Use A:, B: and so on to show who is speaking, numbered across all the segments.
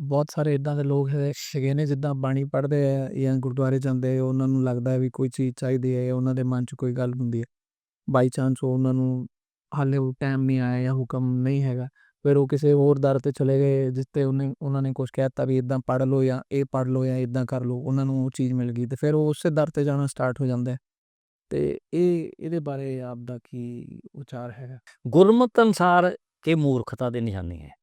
A: ਬਹੁਤ ਸਾਰੇ ਇਦਾਂ ਦੇ ਲੋਕ ਹੈ, ਹੈਗੇ ਨੇ ਜਿੱਦਾਂ ਬਾਣੀ ਪੜ੍ਹਦੇ ਆ ਜਾਂ ਗੁਰਦੁਆਰੇ ਜਾਂਦੇ ਆ ਉਹਨਾਂ ਨੂੰ ਲੱਗਦਾ ਹੈ ਵੀ ਕੋਈ ਚੀਜ਼ ਚਾਹੀਦੀ ਹੈ ਉਹਨਾਂ ਦੇ ਮਨ 'ਚ ਕੋਈ ਗੱਲ ਹੁੰਦੀ ਹੈ। ਬਾਈ ਚਾਂਸ ਉਹਨਾਂ ਨੂੰ ਹਾਲੇ ਉਹ ਟਾਈਮ ਨਹੀਂ ਆਇਆ ਜਾਂ ਹੁਕਮ ਨਹੀਂ ਹੈਗਾ। ਫਿਰ ਉਹ ਕਿਸੇ ਹੋਰ ਦਰ ਤੇ ਚਲੇ ਗਏ ਜਿੱਤੇ ਉਹਨੇ, ਉਹਨਾਂ ਨੇ ਕੁਝ ਕਹਿਤਾ ਵੀ ਇਦਾਂ ਪੜ੍ਹ ਲਓ ਜਾਂ ਇਹ ਪੜ੍ਹ ਲਓ ਜਾਂ ਇਦਾਂ ਕਰ ਲਓ, ਉਹਨਾਂ ਨੂੰ ਉਹ ਚੀਜ਼ ਮਿਲ ਗਈ ਤੇ ਫਿਰ ਉਹ ਉਸੇ ਦਰ ਤੇ ਜਾਣਾ ਸਟਾਰਟ ਹੋ ਜਾਂਦਾ ਹੈ। ਤੇ ਇਹ, ਇਹਦੇ ਬਾਰੇ ਆਪ ਦਾ ਕੀ ਵਿਚਾਰ ਹੈਗਾ?
B: ਗੁਰਮਤ ਅਨਸਾਰ ਇਹ ਮੂਰਖਤਾ ਦੇ ਨਿਸ਼ਾਨੀ ਹੈ।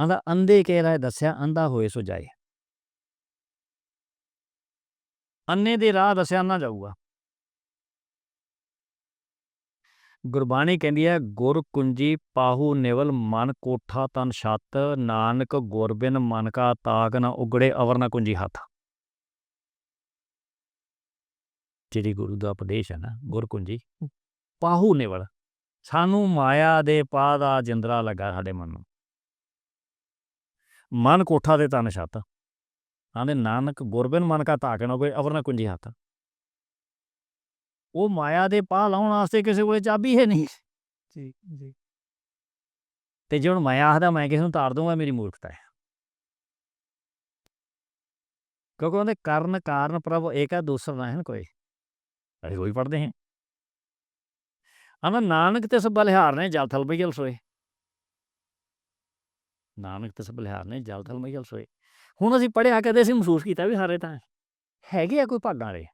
B: ਆਂਦਾ ਅੰਧੇ ਕਹਿ ਰਿਹਾ ਦੱਸਿਆ, ਅੰਧਾ ਹੋਏ ਸੋ ਜਾਏ। ਅੰਨੇ ਦੇ ਰਾਹ ਦੱਸਿਆ ਨਾ ਜਾਊਗਾ। ਗੁਰਬਾਣੀ ਕਹਿੰਦੀ ਹੈ, ਗੁਰ ਕੁੰਜੀ ਪਾਹੂ ਨਿਵਲ ਮਨ ਕੋਠਾ ਤਨ ਛਤ, ਨਾਨਕ ਗੁਰਬਿਨ ਮਨ ਕਾ ਤਾਗ ਨਾ ਉਗੜੇ, ਅਵਰ ਨਾ ਕੁੰਜੀ ਹੱਥ। ਜਿਹੜੀ ਗੁਰੂ ਦਾ ਉਪਦੇਸ਼ ਹੈ ਨਾ, ਗੁਰ ਕੁੰਜੀ, ਪਾਹੂ ਨਿਵਲ। ਸਾਨੂੰ ਮਾਇਆ ਦੇ ਪਾ ਦਾ ਜਿੰਦਰਾ ਲੱਗਾ ਸਾਡੇ ਮਨ ਨੂੰ। ਮਨ ਕੋਠਾ ਦੇ ਤਨ ਛੱਤ। ਆਂਦੇ ਨਾਨਕ ਗੁਰਬਿਨ ਮਨ ਕਾ ਤਾਕ ਨਾ ਕੋਈ ਅਵਰ ਨਾ ਕੁੰਜੀ ਹੱਥ। ਉਹ ਮਾਇਆ ਦੇ ਪਾਹ ਲਾਉਣ ਵਾਸਤੇ ਕਿਸੇ ਕੋਲੇ ਚਾਬੀ ਹੈ ਨਹੀਂ।
A: ਜੀ ਜੀ।
B: ਤੇ ਜੇ ਹੁਣ ਮਾਇਆ ਆਖਦਾ ਮੈਂ ਕਿਸੇ ਨੂੰ ਤਾਰ ਦੂੰਗਾ ਮੇਰੀ ਮੂਰਖਤਾ ਹੈ। ਕਿਉਂਕਿ ਉਹਦੇ ਕਾਰਨ ਕਾਰਨ ਪ੍ਰਭ ਏਕ ਹੈ ਦੂਸਰਾ ਨਾ ਹੈ ਕੋਈ। ਅਸੀਂ ਕੋਈ ਪੜਦੇ ਹਾਂ। ਆਂਦਾ ਨਾਨਕ ਤੇ ਸਭ ਬਲਿਹਾਰ ਨੇ ਜਲ ਥਲ ਬਈਲ ਸੋਏ। ਨਾਨਕ ਤੇ ਸਭ ਨੇ ਜਲ ਥਲ ਬਈਲ ਸੋਏ ਹੁਣ ਅਸੀਂ ਪੜਿਆ ਕਦੇ ਅਸੀਂ ਮਹਿਸੂਸ ਕੀਤਾ ਵੀ ਸਾਰੇ ਤਾਂ ਹੈਗੇ ਆ ਕੋਈ ਭਾਗਾਂ ਵਾਲੇ?